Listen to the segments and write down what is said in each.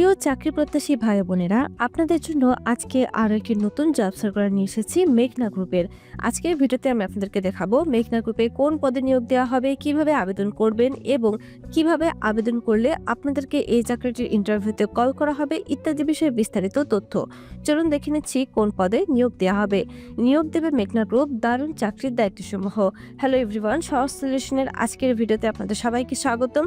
প্রিয় চাকরি প্রত্যাশী ভাই বোনেরা, আপনাদের জন্য আজকে আরও একটি নতুন জব সার্কুলার নিয়ে এসেছি মেঘনা গ্রুপের আজকের ভিডিওতে আমি আপনাদেরকে দেখাবো মেঘনা গ্রুপে কোন পদে নিয়োগ দেওয়া হবে, কীভাবে আবেদন করবেন এবং কীভাবে আবেদন করলে আপনাদেরকে এই চাকরিটির ইন্টারভিউতে কল করা হবে ইত্যাদি বিষয়ে বিস্তারিত তথ্য। চলুন দেখে নিচ্ছি কোন পদে নিয়োগ দেওয়া হবে। নিয়োগ দেবে মেঘনা গ্রুপ দারুণ চাকরির দায়িত্বসমূহ। হ্যালো এভরিওয়ান সহজ সলিউশনের আজকের ভিডিওতে আপনাদের সবাইকে স্বাগতম।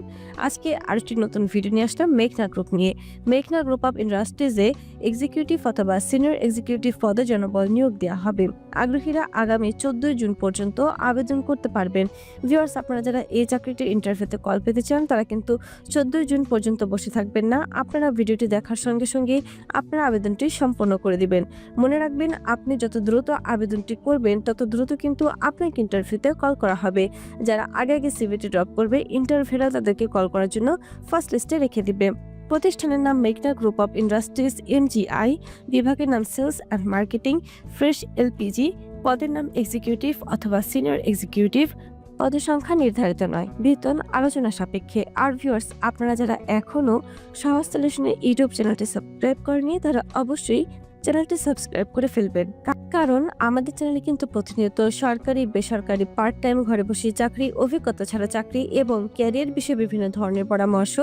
আজকে আরেকটি নতুন ভিডিও নিয়ে আসলাম মেঘনা গ্রুপ নিয়ে। মেঘনা গ্রুপ অফ ইন্ডাস্ট্রিজে এক্সিকিউটিভ অথবা সিনিয়র এক্সিকিউটিভ পদে জনবল নিয়োগ দেওয়া হবে। আগ্রহীরা আগামী চোদ্দই জুন পর্যন্ত আবেদন করতে পারবেন। ভিউয়ার্স আপনারা যারা এই চাকরিটির ইন্টারভিউতে কল পেতে চান, তারা কিন্তু চোদ্দই জুন পর্যন্ত বসে থাকবেন না। আপনারা ভিডিওটি দেখার সঙ্গে সঙ্গে আপনারা আবেদনটি সম্পন্ন করে দিবেন। মনে রাখবেন, আপনি যত দ্রুত আবেদনটি করবেন, তত দ্রুত কিন্তু আপনাকে ইন্টারভিউতে কল করা হবে। যারা আগে আগে সিভিটি ড্রপ করবে ইন্টারভিউরা তাদেরকে কল করার জন্য ফার্স্ট লিস্টে রেখে দিবে। প্রতিষ্ঠানের নাম মেঘনা গ্রুপ অফ ইন্ডাস্ট্রিজ, এমজিআই, বিভাগের নাম sales and marketing, fresh LPG, পদের নাম এক্সিকিউটিভ অথবা সিনিয়র এক্সিকিউটিভ। পদের সংখ্যা নির্ধারিত নয়। বেতন আলোচনা সাপেক্ষে। আর ভিউয়ার্স, আপনারা যারা এখনও সহজ সলিউশনের ইউটিউব চ্যানেলটি সাবস্ক্রাইব করেনি তারা অবশ্যই চ্যানেলটি সাবস্ক্রাইব করে ফেলবেন। কারণ আমাদের চ্যানেলে কিন্তু প্রতিনিয়ত সরকারি, বেসরকারি পার্ট টাইম ঘরে বসে চাকরি, অভিজ্ঞতা ছাড়া চাকরি এবং ক্যারিয়ার বিষয়ে বিভিন্ন ধরনের পরামর্শ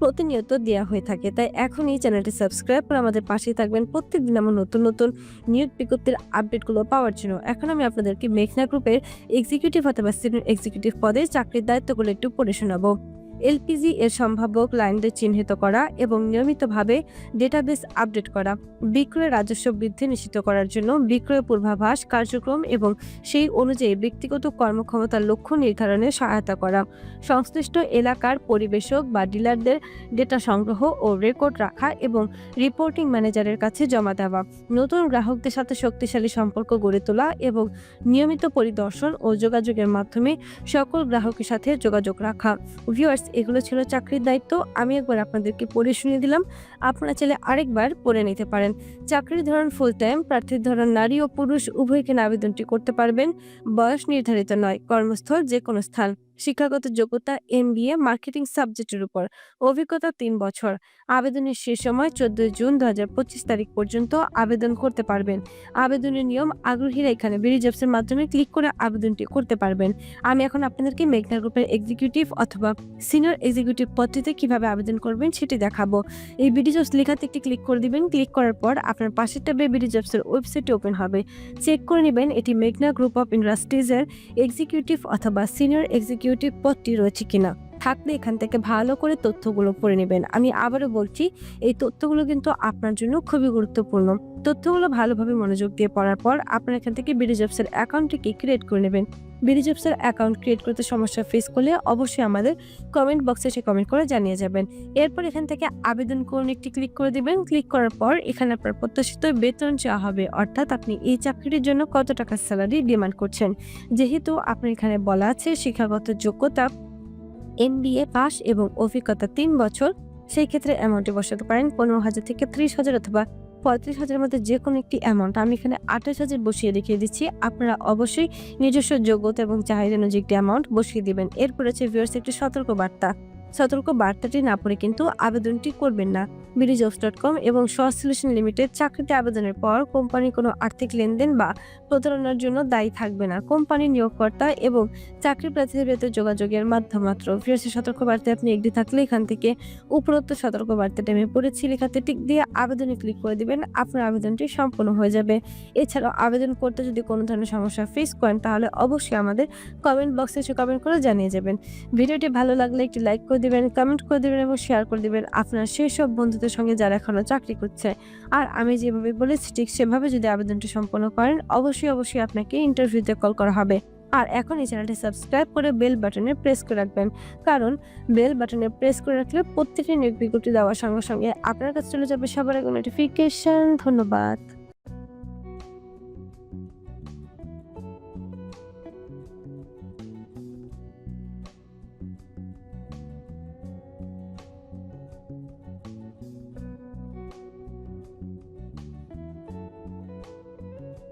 প্রতিনিয়ত দেওয়া হয়ে থাকে। তাই এখন এই চ্যানেলটি সাবস্ক্রাইব করে আমাদের পাশেই থাকবেন। প্রত্যেকদিন আমার নতুন নতুন নিয়োগ বিজ্ঞপ্তির আপডেটগুলো পাওয়ার জন্য। এখন আমি আপনাদেরকে মেঘনা গ্রুপের এক্সিকিউটিভ অথবা সিনিয়র এক্সিকিউটিভ পদে চাকরির দায়িত্বগুলো একটু পড়ে শোনাবো। এলপিজি এর সম্ভাব্য ক্লায়েন্টদের চিহ্নিত করা এবং নিয়মিতভাবে ডেটাবেস আপডেট করা, বিক্রয় রাজস্ব বৃদ্ধি নিশ্চিত করার জন্য বিক্রয় পূর্বাভাস, কার্যক্রম এবং সেই অনুযায়ী ব্যক্তিগত কর্মক্ষমতার লক্ষ্য নির্ধারণে সহায়তা করা, সংশ্লিষ্ট এলাকার পরিবেশক বা ডিলারদের ডেটা সংগ্রহ ও রেকর্ড রাখা এবং রিপোর্টিং ম্যানেজারের কাছে জমা দেওয়া, নতুন গ্রাহকদের সাথে শক্তিশালী সম্পর্ক গড়ে তোলা এবং নিয়মিত পরিদর্শন ও যোগাযোগের মাধ্যমে সকল গ্রাহকের সাথে যোগাযোগ রাখা। ভিউয়ার্স এগুলো ছিল চাকরির দায়িত্ব। আমি একবার আপনাদেরকে পড়ে শুনিয়ে দিলাম। আপনারা চাইলে আরেকবার পড়ে নিতে পারেন। চাকরির ধরন ফুল টাইম প্রার্থীর ধরন নারী ও পুরুষ, উভয়কে আবেদনটি করতে পারবেন। বয়স নির্ধারিত নয়, কর্মস্থল যে কোনো স্থান। শিক্ষাগত যোগ্যতা এম মার্কেটিং সাবজেক্টের উপর। অভিজ্ঞতা তিন বছর। আবেদনের শেষ সময় চোদ্দই জুন দু হাজার পঁচিশ তারিখ পর্যন্ত আবেদন করতে পারবেন। আবেদনের নিয়ম আগ্রহীরা এখানে বিডি জবসের মাধ্যমে ক্লিক করে আবেদনটি করতে পারবেন। আমি এখন আপনাদেরকে মেঘনা গ্রুপের এক্সিকিউটিভ অথবা সিনিয়র এক্সিকিউটিভ পদটিতে কীভাবে আবেদন করবেন সেটি দেখাবো। এই বিডি জবস লেখাতে একটি ক্লিক করে দিবেন। ক্লিক করার পর আপনার পাশের ট্যাবে বিডি জবসের ওয়েবসাইট ওপেন হবে। চেক করে নেবেন এটি মেঘনা গ্রুপ অফ ইন্ডাস্ট্রিজের এক্সিকিউটিভ অথবা সিনিয়র এক্সিকিউটিভ পদটি রয়েছে কিনা? থাকলে এখান থেকে ভালো করে তথ্যগুলো পড়ে নেবেন। আমি আবারও বলছি, এই তথ্যগুলো কিন্তু আপনার জন্য খুবই গুরুত্বপূর্ণ। তথ্যগুলো ভালোভাবে মনোযোগ দিয়ে পড়ার পর আপনার এখান থেকে বিডি জবসের অ্যাকাউন্টটিকে ক্রিয়েট করে নেবেন। বিডি জবসের অ্যাকাউন্ট ক্রিয়েট করতে সমস্যা ফেস করলে অবশ্যই আমাদের কমেন্ট বক্সে সে কমেন্ট করে জানিয়ে যাবেন। এরপর এখান থেকে আবেদন করুন একটি ক্লিক করে দিবেন। ক্লিক করার পর এখানে আপনার প্রত্যাশিত বেতন চাওয়া হবে। অর্থাৎ আপনি এই চাকরির জন্য কত টাকা স্যালারি ডিমান্ড করছেন। যেহেতু আপনার এখানে বলা আছে শিক্ষাগত যোগ্যতা এমবিএ পাস এবং অভিজ্ঞতা তিন বছর, সেই ক্ষেত্রে অ্যামাউন্টে বসাতে পারেন পনেরো হাজার থেকে ত্রিশ হাজার অথবা পঁয়ত্রিশ হাজারের মধ্যে যে কোনো একটি অ্যামাউন্ট আমি এখানে আঠাশ হাজার বসিয়ে দেখিয়ে দিচ্ছি। আপনারা অবশ্যই নিজস্ব যোগ্যতা এবং চাহিদা অনুযায়ী একটি অ্যামাউন্ট বসিয়ে দিবেন। এরপর আছে ভিউয়ার্স একটি সতর্ক বার্তা সতর্ক বার্তাটি না পড়ে কিন্তু আবেদনটি করবেন না। বিডি জবস ডট কম এবং সলিউশন লিমিটেড চাকরিতে আবেদনের পর কোম্পানি কোনো আর্থিক লেনদেন বা প্রতারণার জন্য দায়ী থাকবে না। কোম্পানি নিয়োগকর্তা এবং চাকরি প্রার্থীদের ভেতর যোগাযোগের মাধ্যম মাত্র। ফিরসে সতর্ক বার্তায় আপনি এগিয়ে থাকলে এখান থেকে উপরোক্ত সতর্ক বার্তাটা আমি পড়েছি। লেখাতে টিক দিয়ে আবেদনে ক্লিক করে দিবেন, আপনার আবেদনটি সম্পূর্ণ হয়ে যাবে। এছাড়াও আবেদন করতে যদি কোনো ধরনের সমস্যা ফেস করেন, তাহলে অবশ্যই আমাদের কমেন্ট বক্সে এসে কমেন্ট করে জানিয়ে যাবেন। ভিডিওটি ভালো লাগলে একটি লাইক করে দিবেন কমেন্ট করে দিবেন এবং শেয়ার করে দিবেন আপনার সেই সব বন্ধুদের সঙ্গে যারা এখনও চাকরি করছে। আর আমি যেভাবে বলেছি, ঠিক সেভাবে যদি আবেদনটি সম্পন্ন করেন, অবশ্যই অবশ্যই আপনাকে ইন্টারভিউতে কল করা হবে। আর এখন এই চ্যানেলটি সাবস্ক্রাইব করে বেল বাটনে প্রেস করে রাখবেন। কারণ বেল বাটনে প্রেস করে রাখলে প্রত্যেকটি নিয়োগ বিজ্ঞপ্তি দেওয়ার সঙ্গে সঙ্গে আপনার কাছে চলে যাবে সবার আগে নোটিফিকেশন ধন্যবাদ।